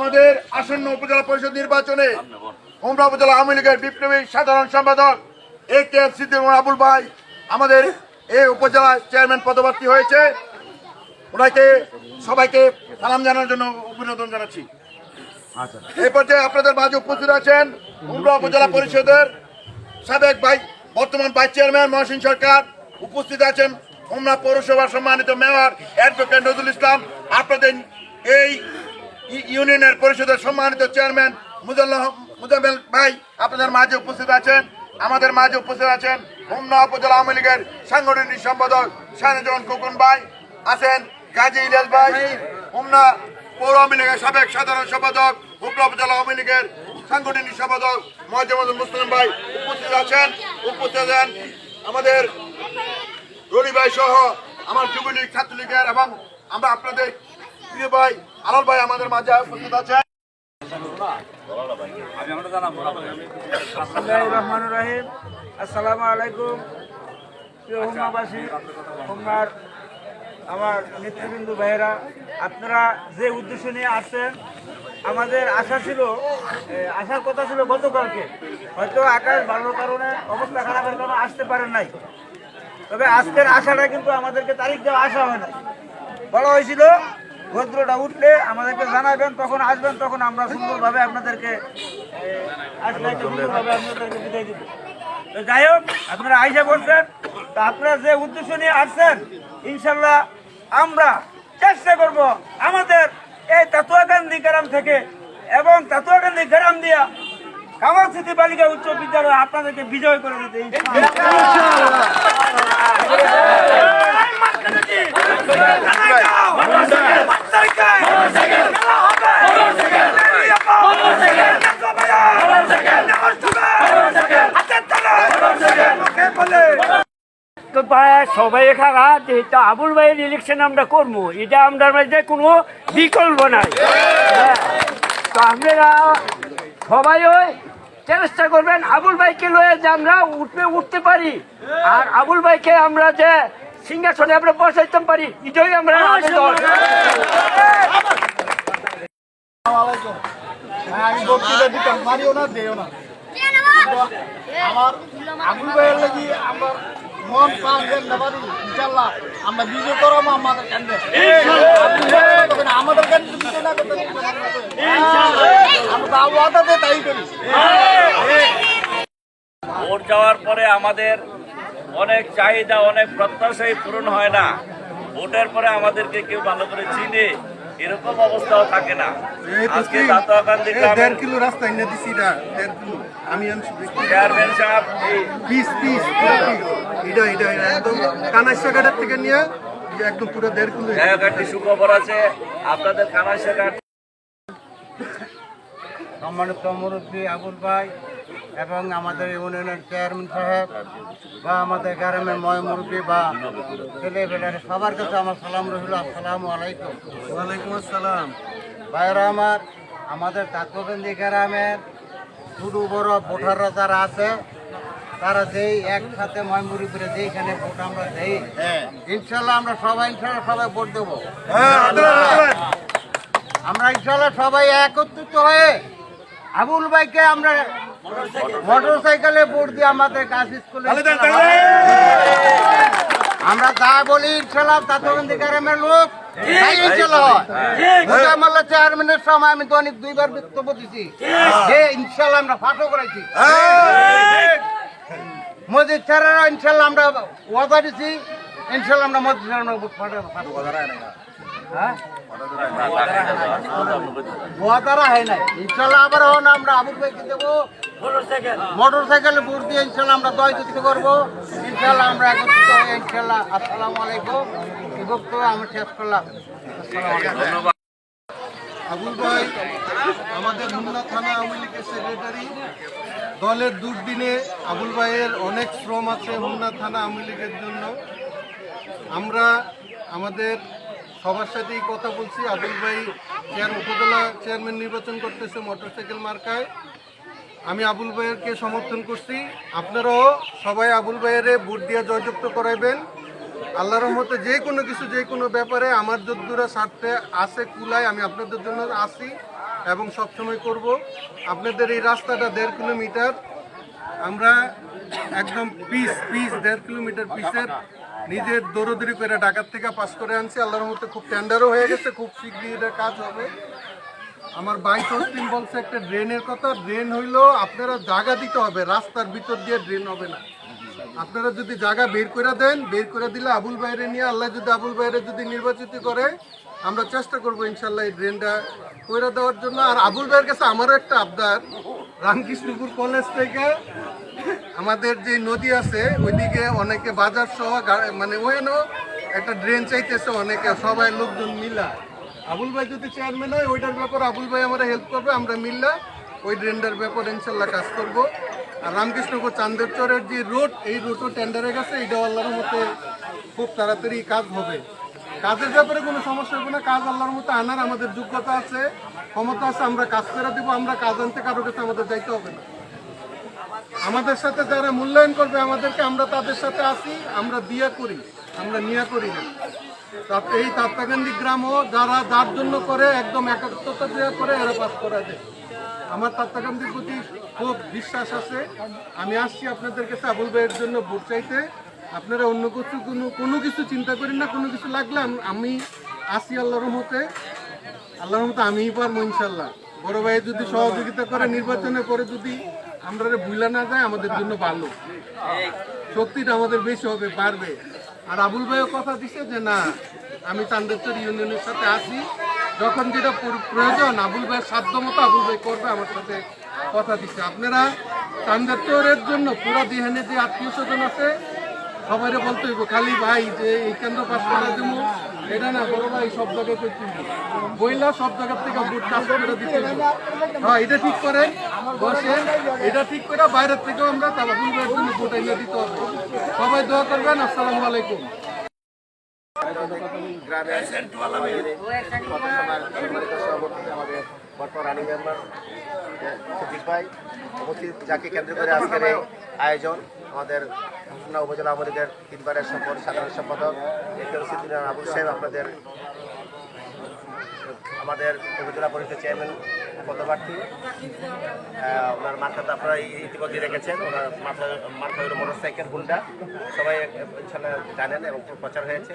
আমাদের আসন্ন উপজেলা পরিষদ নির্বাচনে হোমরা উপজেলা আওয়ামী লীগের বিপ্লবী সাধারণ সম্পাদক A K M Siddique Abul ভাই আমাদের এই উপজেলা চেয়ারম্যান পদপ্রার্থী হয়েছে। ওনাকে সবাইকে সালাম জানানোর জন্য অভিনন্দন জানাচ্ছি। এই পর্যায়ে আপনাদের মাঝে উপস্থিত আছেন হোমরা উপজেলা পরিষদের সাবেক ভাই বর্তমান ভাইস চেয়ারম্যান মহসিন সরকার। উপস্থিত আছেন হোমনা পৌরসভার সম্মানিত মেয়র অ্যাডভোকেট নজরুল ইসলাম। আপনাদের এই ইউনিয়নের পরিষদের সম্মানিত চেয়ারম্যান মুজাল্লাহ মুজাম্মেল ভাই আপনাদের মাঝে উপস্থিত আছেন, আমাদের মাঝে উপস্থিত আছেন হুমনা উপজেলা আওয়ামী লীগের সাংগঠনিক সম্পাদক শাহজাহান খোকন ভাই, আছেন গাজী ইলিয়াস ভাই, হুমনা পৌর আওয়ামী লীগের সাবেক সাধারণ সম্পাদক হুগলা উপজেলা আওয়ামী লীগের সাংগঠনিক সম্পাদক মহাজামুল মুসলিম ভাই উপস্থিত আছেন উপস্থিত আছেন আমাদের রনি ভাই সহ আমার যুবলীগ, ছাত্রলীগের এবং আমরা আপনাদের প্রিয় ভাই, আলাল ভাই আমাদের মাঝে উপস্থিত হুম্মার আমার নেতৃবৃন্দু ভাইয়েরা, আপনারা যে উদ্দেশ্য নিয়ে আসছেন, আমাদের আশা ছিল আসার কথা ছিল গতকালকে। হয়তো আকাশ ভালোর কারণে অবস্থা খারাপের কারণে আসতে পারেন নাই। তবে আজকের আশাটা কিন্তু আমাদেরকে তারিখ দেওয়া আসা হয় না বলা হয়েছিল ভদ্রটা উঠলে আমাদেরকে জানাবেন, তখন আসবেন, তখন আমরা সুন্দরভাবে আপনাদেরকে আপনাদেরকে বিদায় দিব যাই হোক, আপনারা আইসা বলছেন তা আপনারা যে উদ্দেশ্য নিয়ে আসছেন, ইনশাল্লাহ আমরা চেষ্টা করব আমাদের এই তাতুয়াকান্দি গ্রাম থেকে এবং তাতুয়াকান্দি গ্রাম দিয়া কামাল স্মৃতি বালিকা উচ্চ বিদ্যালয় আপনাদেরকে বিজয় করে দিতে ইনশাআল্লাহ। সবাই খাওয়া যেহেতু আবুল ভাইয়ের ইলেকশন আমরা করব। এটা আমরা মধ্যে কোনো বিকল্প নাই। হ্যাঁ। তো আপনারা সবাই ওই চেষ্টা করবেন আবুল ভাইকে লয়ে যে আমরা উঠতে পারি। আর আবুল ভাইকে আমরা যে সিংহাসনে আমরা বসাইতে পারি। এটাই আমরা আবেদন। আমি বক্তৃতা দিতাম মারিও না দেও না। আমার আবুল ভাইয়ের লাগি আমার মন প্রাণ দেন না পারি ইনশাল্লাহ আমরা বিজয় করব আমাদের কেন্দ্রে। আমাদের কেন্দ্রে বিজয় না করতে আমরা ওয়াদাতে তাই করি। ভোট যাওয়ার পরে আমাদের অনেক চাহিদা অনেক প্রত্যাশাই পূরণ হয় না। ভোটের পরে আমাদেরকে কেউ ভালো করে চিনে এরকম অবস্থাও থাকে না। আজকে দাতাকান্দি গ্রামের কিলো রাস্তা এনে দিছি না দেড় কিলো। আমি চেয়ারম্যান সাহেব পিস পিস এটা এটা একদম কানাইশা ঘাটের থেকে নিয়ে একদম পুরো দেড় কিলো। জায়গাটি সুখবর আছে। আপনাদের সম্মানিত মুরব্বী আবুল ভাই এবং আমাদের ইউনিয়নের চেয়ারম্যান সাহেব বা আমাদের গ্রামের ময় মুরব্বী বা ছেলে বেলার সবার কাছে আমার সালাম রহিল আসসালামু আলাইকুম। ওয়ালাইকুম আসসালাম। ভাইরা আমার আমাদের তাৎপবন্দি গ্রামের ছোট বড় ভোটাররা যারা আছে তারা যেই একসাথে ময়মুরি করে যেইখানে ভোট আমরা দেই ইনশাল্লাহ আমরা সবাই ইনশাল্লাহ সবাই ভোট দেবো। আমরা ইনশাল্লাহ সবাই একত্রিত হয়ে আবুল ভাইকে আমরা মোটর সাইকেলে ভোট দিয়ে আমাদের কাজ স্কুলে আমরা যা বলি ইনশাল্লাহ তাতবন্দি গ্রামের লোক। চেয়ারম্যানের সময় আমি তো অনেক দুইবার বক্তব্য দিছি যে ইনশাল্লাহ আমরা ফাঁসও ইনশাল্লাহ আমরা ওয়াদা দিছি। ইনশাল্লাহ আমরা ছাড়ানো হ্যাঁ? হয় নাই। ইনশাল্লাহ আবার হন, আমরা দেবো। মোটর সাইকেলে দিয়ে ইনশাল্লাহ আমরা দয় করব। ইনশাল্লাহ আমরা একত্রিত হয়ে ইনশাল্লাহ আলাইকুম। আবুল ভাই, আমাদের থানা দলের দুর্দিনে আবুল ভাইয়ের অনেক শ্রম আছে মুন্না থানা আওয়ামী লীগের জন্য। আমরা আমাদের সবার সাথেই কথা বলছি। আবুল ভাই চেয়ার উপজেলা চেয়ারম্যান নির্বাচন করতেছে মোটরসাইকেল মার্কায়। আমি আবুল ভাইয়েরকে সমর্থন করছি। আপনারাও সবাই আবুল ভাইয়েরে ভোট দিয়ে জয়যুক্ত করাইবেন। আল্লাহর রহমতে যে কোনো কিছু, যে কোনো ব্যাপারে আমার যদ্দুরা স্বার্থে আছে কুলায় আমি আপনাদের জন্য আসি এবং সবসময় করব। আপনাদের এই রাস্তাটা দেড় কিলোমিটার। আমরা একদম পিস পিস দেড় কিলোমিটার পিসের নিজের দৌড়দৌড়ি করে ঢাকার থেকে পাস করে আনছি। আল্লাহর মধ্যে খুব টেন্ডারও হয়ে গেছে, খুব শীঘ্রই এটা কাজ হবে। আমার বাইক হোস্টিং বলছে, একটা ড্রেনের কথা, ড্রেন হইল আপনারা জায়গা দিতে হবে, রাস্তার ভিতর দিয়ে ড্রেন হবে না। আপনারা যদি জায়গা বের করে দেন, বের করে দিলে আবুল বাইরে নিয়ে, আল্লাহ যদি আবুল বাইরে যদি নির্বাচিত করে, আমরা চেষ্টা করব ইনশাল্লাহ এই ড্রেনটা করে দেওয়ার জন্য। আর আবুল ভাইয়ের কাছে আমারও একটা আবদার রামকৃষ্ণপুর কলেজ থেকে আমাদের যে নদী আছে, ওইদিকে অনেকে বাজার সহ মানে ওখানেও একটা ড্রেন চাইতেছে অনেকে, সবাই লোকজন মিলা। আবুল ভাই যদি চেয়ারম্যান হয়, ওইটার ব্যাপারে আবুল ভাই আমরা হেল্প করবে, আমরা মিললা ওই ড্রেনটার ব্যাপারে ইনশাল্লাহ কাজ করব। আর রামকৃষ্ণপুর চান্দের চরের যে রোড এই রোডও টেন্ডারে গেছে এইটা আল্লাহর মতে খুব তাড়াতাড়ি কাজ হবে। কাজের ব্যাপারে কোনো সমস্যা হবে না। কাজ আল্লাহর মতো আনার আমাদের যোগ্যতা আছে, ক্ষমতা আছে, আমরা কাজ করে দিব, আমরা কাজ আনতে কারও কাছে আমাদের যাইতে হবে না। আমাদের সাথে যারা মূল্যায়ন করবে, আমাদেরকে আমরা তাদের সাথে আসি আমরা দিয়া করি, আমরা নিয়া করি না। এই তাত্তাকান্দি গ্রামও যারা যার জন্য করে, একদম একাত্মতা দেওয়া করে, এরা পাস করা যায় আমার তাত্তাকান্দির প্রতি খুব বিশ্বাস আছে। আমি আসছি আপনাদের কাছে আবুল ভাইয়ের জন্য ভোট চাইতে। আপনারা অন্য কিছু কোনো কোনো কিছু চিন্তা করেন না, কোনো কিছু লাগলে আমি আসি আল্লাহর মতে আল্লাহর মতো আমিই পারব ইনশাল্লাহ বড় ভাই যদি সহযোগিতা করে নির্বাচনের পরে যদি আমরা ভুলা না যায়, আমাদের জন্য ভালো। শক্তিটা আমাদের বেশি হবে, বাড়বে। আর আবুল ভাইও কথা দিছে যে, না, আমি চান্দেশ্বর ইউনিয়নের সাথে আসি যখন যেটা প্রয়োজন, আবুল ভাইয়ের সাধ্য মতো আবুল ভাই করবে, আমার সাথে কথা দিচ্ছে আপনারা চান্দেশ্বরের জন্য পুরা দিহানে যে আত্মীয় স্বজন আছে সবাই বলতে হইব খালি ভাই যে এই কেন্দ্র পাস করা দেবো এটা না বড় ভাই সব জায়গায় করতে বইলা সব জায়গার থেকে বুট কাজ করে দিতে হ্যাঁ এটা ঠিক করেন বসেন এটা ঠিক করে বাইরের থেকেও আমরা তাবাবুল ভাইয়ের জন্য ভোট এনে দিতে হবে। সবাই দোয়া করবেন আসসালামু আলাইকুম। আমাদের বর্তমান রানিং মেম্বার সচিব ভাই, উপস্থিত যাকে কেন্দ্র করে আজকের আয়োজন, আমাদের খুলনা উপজেলা আওয়ামী তিনবারের সম্পদ সাধারণ সম্পাদক সিদ্দিন আবুল সাহেব, আপনাদের, আমাদের উপজেলা পরিষদ চেয়ারম্যান, পদপ্রার্থী ওনার মাথাটা আপনারা ইতিমধ্যে রেখেছেন, ওনার মাথা মাথা মোটর সাইকেল হুন্ডা, সবাই জানেন এবং প্রচার হয়েছে।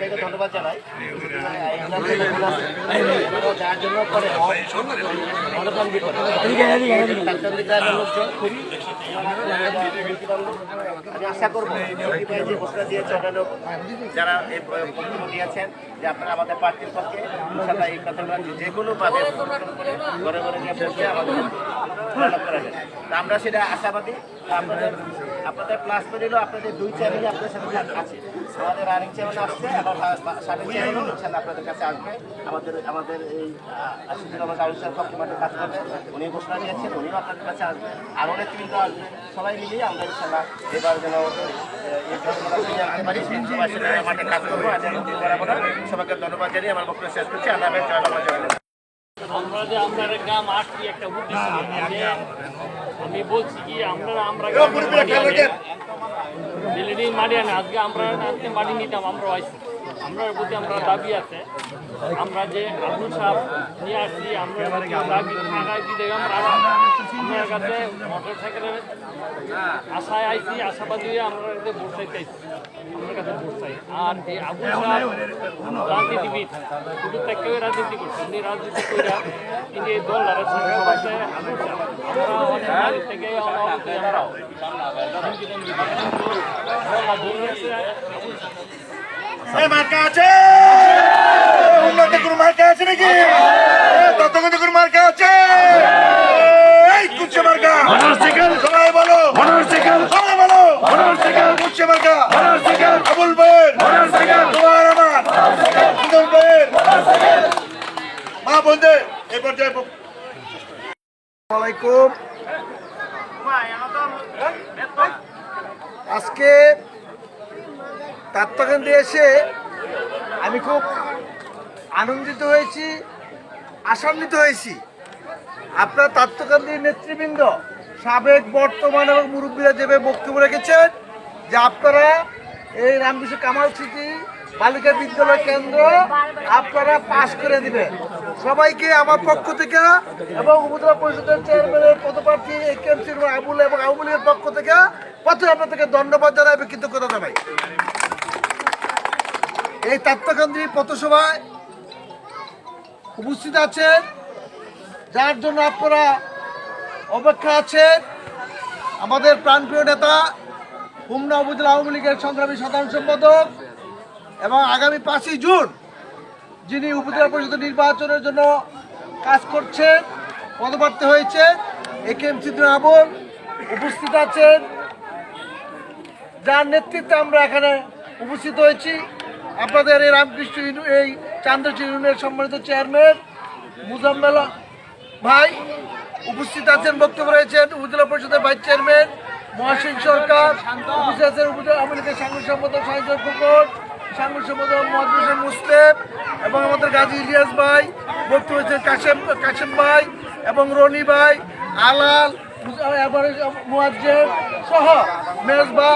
ভাইকে ধন্যবাদ জানাই। জন্য আশা করব যারা এই দিয়েছেন, যে আপনারা আমাদের প্রার্থীর পক্ষে এই কথাগুলো যে কোনো ভাবে ঘরে ঘরে আমাদের আমরা সেটা আশাবাদী আপনাদের আপনাদের প্লাস হলো আপনাদের দুই চ্যানেলই আপনাদের সাথে আছে। আমাদের আরেক চ্যানেল আসছে, আবার সাবেক চ্যানেলও ইনশাল্লাহ আপনাদের কাছে আসবে। আমাদের আমাদের এই আশিদুর রহমান আউল সাহেব কাজ করবে উনি ঘোষণা দিয়েছেন, উনিও আপনাদের কাছে আসবে। আরও নেতৃবৃন্দ আসবে। সবাই মিলিয়ে আমরা ইনশাল্লাহ এবার যেন আর সবাইকে ধন্যবাদ জানিয়ে আমার বক্তব্য শেষ করছি। আল্লাহ আমরা যে আপনার গ্রাম আসছি একটা উদ্দেশ্য আমি বলছি কি আমরা আমরা দিল্লি মাটি আনে আজকে আমরা আজকে মাটি নিতাম আমরা আইছি। আমরা প্রতি আমরা দাবি আছে। আমরা যে আব্দুল সাহেব নিয়ে আসছি আমরা দাবি দিলে আমরা আপনার কাছে মোটর সাইকেলের আশায় আইছি আশাবাদী হয়ে আমরা কাছে ভোট চাইতে আইছি। আমার কাছে ভোট চাই। আর এই আবুল সাহেব রাজনীতিবিদ। শুধু তাকে রাজনীতি করছে উনি রাজনীতি করে তিনি এই দল আর অনেক থেকে মার্কা আছে! উন্নত কোনো মার্কা আছে নাকি? কোনো মার্কা আছে! এই কুচ্ছে মার্কা! বক- আলাইকুম আজকে তাত্ত্বকেন্দ্রে এসে আমি খুব আনন্দিত হয়েছি, আশান্বিত হয়েছি। আপনার তাত্ত্বকেন্দ্রের নেতৃবৃন্দ, সাবেক বর্তমান এবং মুরব্বীরা যেভাবে বক্তব্য রেখেছেন, যে আপনারা এই রামকৃষ্ণ কামাল স্মৃতি বালিকা বিদ্যালয় কেন্দ্র আপনারা পাশ করে দিবেন। সবাইকে আমার পক্ষ থেকে এবং উপজেলা পরিষদের চেয়ারম্যানের পদপ্রার্থী এ কে এম আবুল এবং আবুল লীগের পক্ষ থেকে প্রথমে আপনাদেরকে ধন্যবাদ জানাই এবং কৃতজ্ঞতা জানাই। এই তাত্ত্বকেন্দ্রী পথসভায় উপস্থিত আছেন, যার জন্য আপনারা অপেক্ষা আছেন, আমাদের প্রাণপ্রিয় নেতা, হুমনা উপজেলা আওয়ামী লীগের সংগ্রামী সাধারণ সম্পাদক এবং আগামী পাঁচই জুন যিনি উপজেলা পরিষদ নির্বাচনের জন্য কাজ করছেন পদপ্রার্থী হয়েছে, এ কে এম সিদ্দিন আবুল উপস্থিত আছেন। যার নেতৃত্বে আমরা এখানে উপস্থিত হয়েছি। আপনাদের এই রামকৃষ্ণ এই চান্দ্রচি ইউনিয়নের সম্মানিত চেয়ারম্যান মুজাম্মেল ভাই উপস্থিত আছেন, বক্তব্য রয়েছেন। উপজেলা পরিষদের ভাইস চেয়ারম্যান মহাসিন সরকার উপস্থিত আছেন। উপজেলা আওয়ামী লীগের সাংগঠনিক সম্পাদক সাহিদ ফুকন হোসেন মুসলেম এবং আমাদের গাজী ইলিয়াস ভাই বক্তব্য রয়েছেন কাশেম কাশেম ভাই এবং রনি ভাই, আলাল মুয়াজ্জেম সহ মেজবা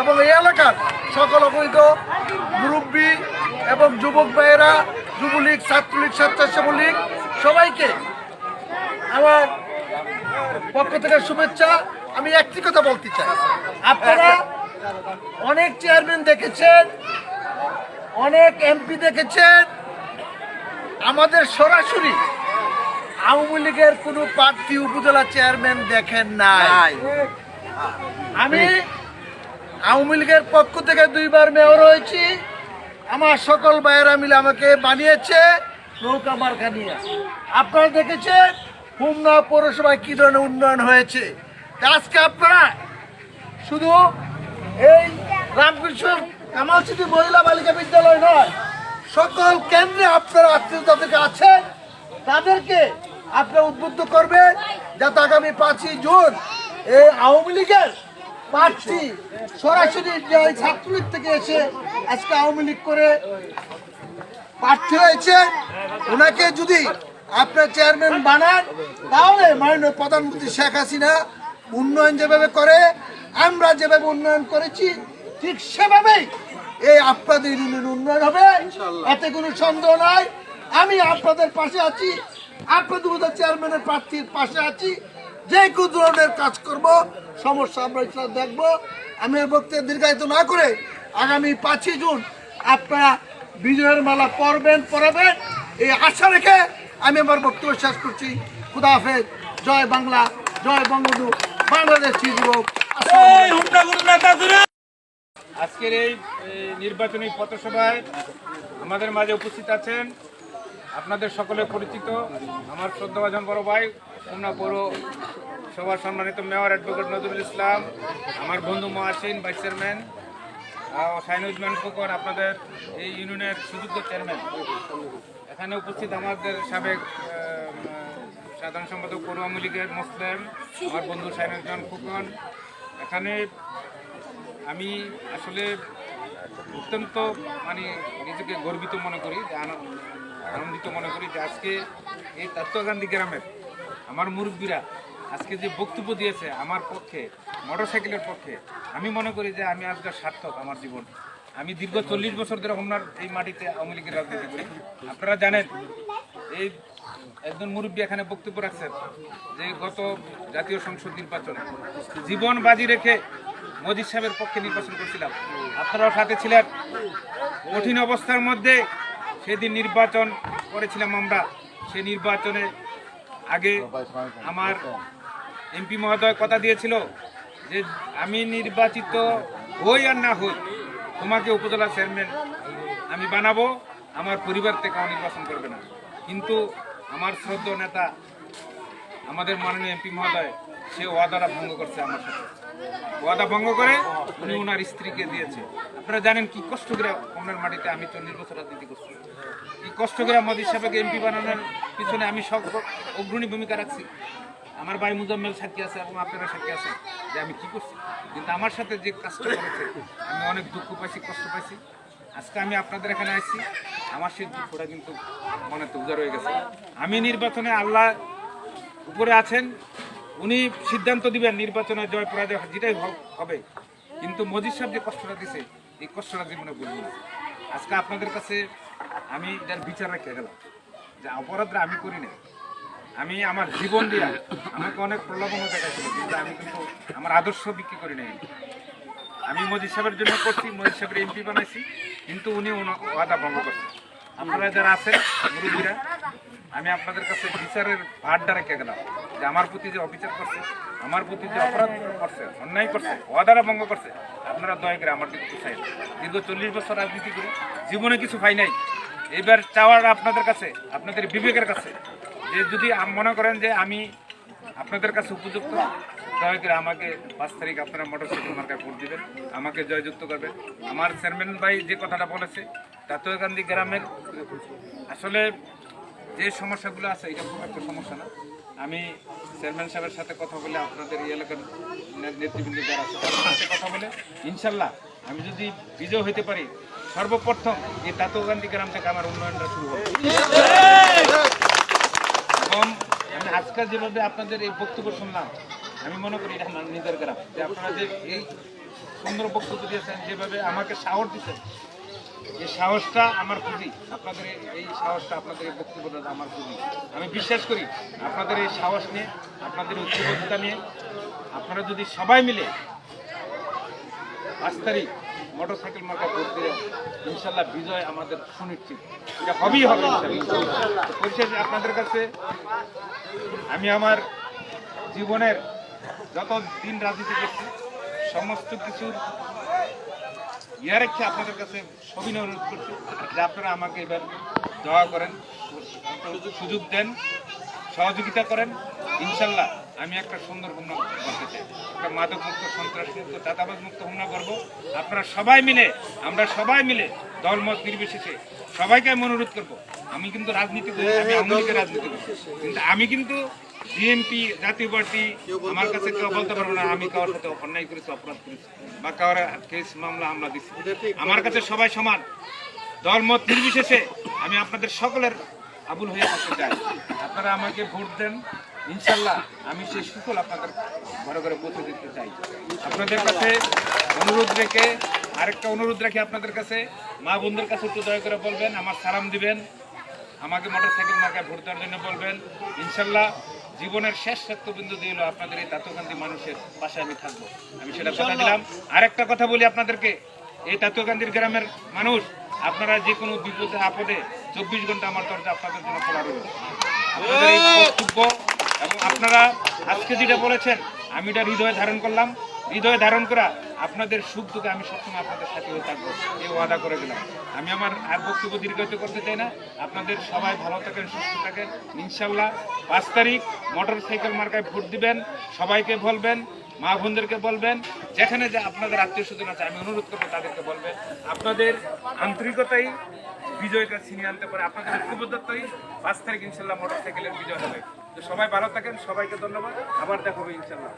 এবং এই এলাকার সকল অবৈধ মুরব্বী এবং যুবক ভাইয়েরা, যুবলীগ, ছাত্রলীগ স্বেচ্ছাসেবক লীগ সবাইকে আমার পক্ষ থেকে শুভেচ্ছা। আমি একটি কথা বলতে চাই। আপনারা অনেক চেয়ারম্যান দেখেছেন অনেক এমপি দেখেছেন। আমাদের সরাসরি আওয়ামী লীগের কোনো প্রার্থী উপজেলা চেয়ারম্যান দেখেন নাই। আমি আওয়ামী লীগের পক্ষ থেকে দুইবার মেয়র হয়েছি। আমার সকল ভাইয়েরা মিলে আমাকে বানিয়েছে নৌকা মার্কা নিয়ে। আপনারা দেখেছেন হুমনা পৌরসভায় কি ধরনের উন্নয়ন হয়েছে? আজকে আপনারা শুধু কামাল স্মৃতি মহিলা বালিকা বিদ্যালয় নয়, সকল কেন্দ্রে আপনারা আত্মীয় যাদেরকে আছেন তাদেরকে আপনারা উদ্বুদ্ধ করবেন যাতে আগামী পাঁচই জুন এই আওয়ামী লীগের প্রার্থী সরাসরি ছাত্রলীগ থেকে এসে আজকে আওয়ামী লীগ করে প্রার্থী হয়েছে, ওনাকে যদি আপনার চেয়ারম্যান বানান, তাহলে মাননীয় প্রধানমন্ত্রী শেখ হাসিনা উন্নয়ন যেভাবে করে, আমরা যেভাবে উন্নয়ন করেছি, ঠিক সেভাবেই এই আপনাদের ইউনিয়ন উন্নয়ন হবে। এতে কোনো সন্দেহ নাই। আমি আপনাদের পাশে আছি। আপনাদের মধ্যে চেয়ারম্যানের প্রার্থীর পাশে আছি। যে কোনো ধরনের কাজ করব সমস্যা আমরা ইসলাম দেখব। আমি এর বক্তব্য দীর্ঘায়িত না করে আগামী পাঁচই জুন আপনারা বিজয়ের মালা পরবেন পরাবেন। এই আশা রেখে আমি আমার বক্তব্য শেষ করছি। খুদা হাফেজ। জয় বাংলা জয় বঙ্গবন্ধু। বাংলাদেশ যুবক আজকের এই নির্বাচনী পথসভায় আমাদের মাঝে উপস্থিত আছেন আপনাদের সকলে পরিচিত। আমার শ্রদ্ধাভাজন বড় ভাই, খুলনা পৌর সভার সম্মানিত মেয়র অ্যাডভোকেট নজরুল ইসলাম, আমার বন্ধু মহাসিন, ভাইস চেয়ারম্যান সাইনুজ্জামান ফুকন আপনাদের এই ইউনিয়নের সুযোগ্য চেয়ারম্যান। এখানে উপস্থিত আমাদের সাবেক সাধারণ সম্পাদক পৌর আওয়ামী লীগের মুসলিম, আমার বন্ধু সাইনুজ্জামান ফুকন এখানে আমি আসলে অত্যন্ত মানে নিজেকে গর্বিত মনে করি আনন্দিত মনে করি যে আজকে এই তত্ত্বগান্ধী গ্রামের আমার মুরব্বীরা আজকে যে বক্তব্য দিয়েছে আমার পক্ষে, মোটরসাইকেলের পক্ষে, আমি মনে করি যে আমি আজকে সার্থক আমার জীবন। আমি দীর্ঘ চল্লিশ বছর ধরে হোমনার এই মাটিতে আওয়ামী লীগের রাজনীতি করি। আপনারা জানেন, এই একজন মুরব্বী এখানে বক্তব্য রাখছেন যে গত জাতীয় সংসদ নির্বাচনে জীবন বাজি রেখে মোদী সাহেবের পক্ষে নির্বাচন করছিলাম। আপনারাও সাথে ছিলেন। কঠিন অবস্থার মধ্যে সেদিন নির্বাচন করেছিলাম আমরা। সে নির্বাচনে আগে আমার এমপি মহোদয় কথা দিয়েছিল যে, আমি নির্বাচিত হই আর না হই, তোমাকে উপজেলা চেয়ারম্যান আমি বানাবো, আমার পরিবার থেকে আমার নির্বাচন করবে না। কিন্তু আমার শ্রদ্ধ নেতা, আমাদের মাননীয় এমপি মহোদয়, সে ওয়াদাটা ভঙ্গ করছে আমার সাথে। ওয়াদা ভঙ্গ করে উনি ওনার স্ত্রীকে দিয়েছে। আপনারা জানেন কি কষ্ট করে আপনার মাটিতে আমি চল্লিশ বছর রাজনীতি করছি। এই কষ্ট করে মোদী সাহেবকে এমপি বানানোর পিছনে আমি সব অগ্রণী ভূমিকা রাখছি। আমার ভাই মুজাম্মেল সাক্ষী আছে এবং আপনারা সাক্ষী আছে যে আমি কি করছি। কিন্তু আমার সাথে যে কাজটা করেছে, আমি অনেক দুঃখ পাইছি, কষ্ট পাইছি। আজকে আমি আপনাদের এখানে আসছি আমার সেই দুঃখটা কিন্তু মনে তো উজাড় হয়ে গেছে। আমি নির্বাচনে আল্লাহ উপরে আছেন উনি সিদ্ধান্ত দিবেন নির্বাচনে জয় পরাজয় যেটাই হবে। কিন্তু মোদী সাহেব যে কষ্টটা দিছে, এই কষ্টটা জীবনে বলব না। আজকে আপনাদের কাছে আমি যার বিচার রেখে গেলাম যে অপরাধটা আমি করি না আমি আমার জীবন দিয়া আমাকে অনেক প্রলোভনও দেখাচ্ছিল কিন্তু আমি কিন্তু আমার আদর্শ বিক্রি করি নাই। আমি মোদী সাহেবের জন্য করছি, মোদী সাহেবের এমপি বানাইছি, কিন্তু উনি ওয়াদা ভঙ্গ করছেন আপনারা যারা আছেন, মুরব্বীরা আমি আপনাদের কাছে বিচারের ভারটা রেখে গেলাম যে আমার প্রতি যে অবিচার করছে, আমার প্রতি যে অপরাধ করছে, অন্যায় করছে ওয়াদারা ভঙ্গ করছে, আপনারা দয়া করে আমার দিকে চাই দীর্ঘ চল্লিশ বছর রাজনীতি করে জীবনে কিছু পাই নাই। এবার চাওয়ার আপনাদের কাছে, আপনাদের বিবেকের কাছে, যে যদি মনে করেন যে আমি আপনাদের কাছে উপযুক্ত, দয়া করে আমাকে পাঁচ তারিখ আপনারা মোটরসাইকেল মার্কায় ভোট দিবেন, আমাকে জয়যুক্ত করবেন। আমার চেয়ারম্যান ভাই যে কথাটা বলেছে তাতোয়া গান্ধী গ্রামের আসলে যে সমস্যাগুলো আছে, এটা খুব একটা সমস্যা না। আমি চেয়ারম্যান সাহেবের সাথে কথা বলে আপনাদের এই এলাকার নেতৃবৃন্দ যারা আছে, তাদের সাথে কথা বলে ইনশাল্লাহ আমি যদি বিজয় হইতে পারি, সর্বপ্রথম এই তাতোয়া গান্ধী গ্রাম থেকে আমার উন্নয়নটা শুরু হবে। এবং আমি আজকাল যেভাবে আপনাদের এই বক্তব্য শুনলাম, আমি মনে করি এটা নিজের গ্রাম। যে আপনারা যে এই সুন্দর বক্তব্য দিয়েছেন, যেভাবে আমাকে সাহস দিচ্ছেন এই সাহসটা আমার পুঁজি আপনাদের এই- সাহসটা, আপনাদের এই বক্তব্যটা আমার পুঁজি আমি বিশ্বাস করি, আপনাদের এই সাহস নিয়ে, আপনাদের ঐক্যবদ্ধতা নিয়ে, আপনারা যদি সবাই মিলে পাঁচ তারিখ মোটর সাইকেল মার্কা দিয়ে ইনশাল্লাহ বিজয় আমাদের সুনিশ্চিত। এটা হবেই হবে পরিশেষে আপনাদের কাছে আমি আমার জীবনের যত দিন রাজনীতি করছি, সমস্ত কিছুর ইয়া রেখে আপনাদের কাছে সবিনয় অনুরোধ করছি যে আপনারা আমাকে এবার দয়া করেন, সুযোগ দেন, সহযোগিতা করেন। ইনশাল্লাহ আমি একটা সুন্দর হুমনা করতে চাই। একটা মাদক মুক্ত সন্ত্রাস মুক্ত দাদাবাজ মুক্ত হুমনা করব। আপনারা সবাই মিলে, আমরা সবাই মিলে দলমত নির্বিশেষে সবাইকে আমি অনুরোধ করব। আমি কিন্তু রাজনীতি করি, আমি আওয়ামী রাজনীতি করি। কিন্তু আমি কিন্তু বিএনপি জাতীয় পার্টি আমার কাছে কেউ বলতে পারব না আমি কারোর সাথে অন্যায় করেছি অপরাধ করেছি বা কারোর কেস মামলা আমরা দিচ্ছি আমার কাছে সবাই সমান। দলমত নির্বিশেষে আমি আপনাদের সকলের আবুল হয়ে থাকতে চাই। আপনারা আমাকে ভোট দেন ইনশাল্লাহ আমি সেই সুফল আপনাদের ঘরে ঘরে পৌঁছে দিতে চাই। আপনাদের কাছে অনুরোধ রেখে আরেকটা অনুরোধ রাখি আপনাদের কাছে। মা বোনদের কাছে একটু দয়া করে বলবেন আমার সালাম দিবেন। আমাকে মোটর সাইকেল মার্কায় ভোট দেওয়ার জন্য বলবেন। ইনশাল্লাহ জীবনের শেষ সত্যবিন্দু দিয়ে আপনাদের এই তাতুকান্দি মানুষের পাশে আমি থাকব। আমি সেটা কথা দিলাম। আরেকটা কথা বলি আপনাদেরকে। এই তাতুকান্দির গ্রামের মানুষ আপনারা যে কোনো বিপদে আপদে চব্বিশ ঘণ্টা আমার দরজা আপনাদের জন্য খোলা রয়েছে আপনাদের এই বক্তব্য এবং আপনারা আজকে যেটা বলেছেন আমি এটা হৃদয়ে ধারণ করলাম। হৃদয়ে ধারণ করা আপনাদের সুখ দুঃখে আমি সবসময় আপনাদের সাথে হয়ে থাকব। এই ওয়াদা করে দিলাম আমি আমার আর বক্তব্য দীর্ঘায়িত করতে চাই না। আপনাদের সবাই ভালো থাকেন, সুস্থ থাকেন। ইনশাল্লাহ পাঁচ তারিখ মোটর সাইকেল মার্কায় ভোট দিবেন। সবাইকে বলবেন, মা বোনদেরকে বলবেন, যেখানে যে আপনাদের আত্মীয় স্বজন আছে, আমি অনুরোধ করব তাদেরকে বলবেন, আপনাদের আন্তরিকতাই বিজয়টা ছিনিয়ে আনতে পারে। আপনাদের ঐক্যবদ্ধতাই পাঁচ তারিখ ইনশাল্লাহ মোটর সাইকেলের বিজয় হবে। তো সবাই ভালো থাকেন, সবাইকে ধন্যবাদ। আবার দেখা ইনশাল্লাহ।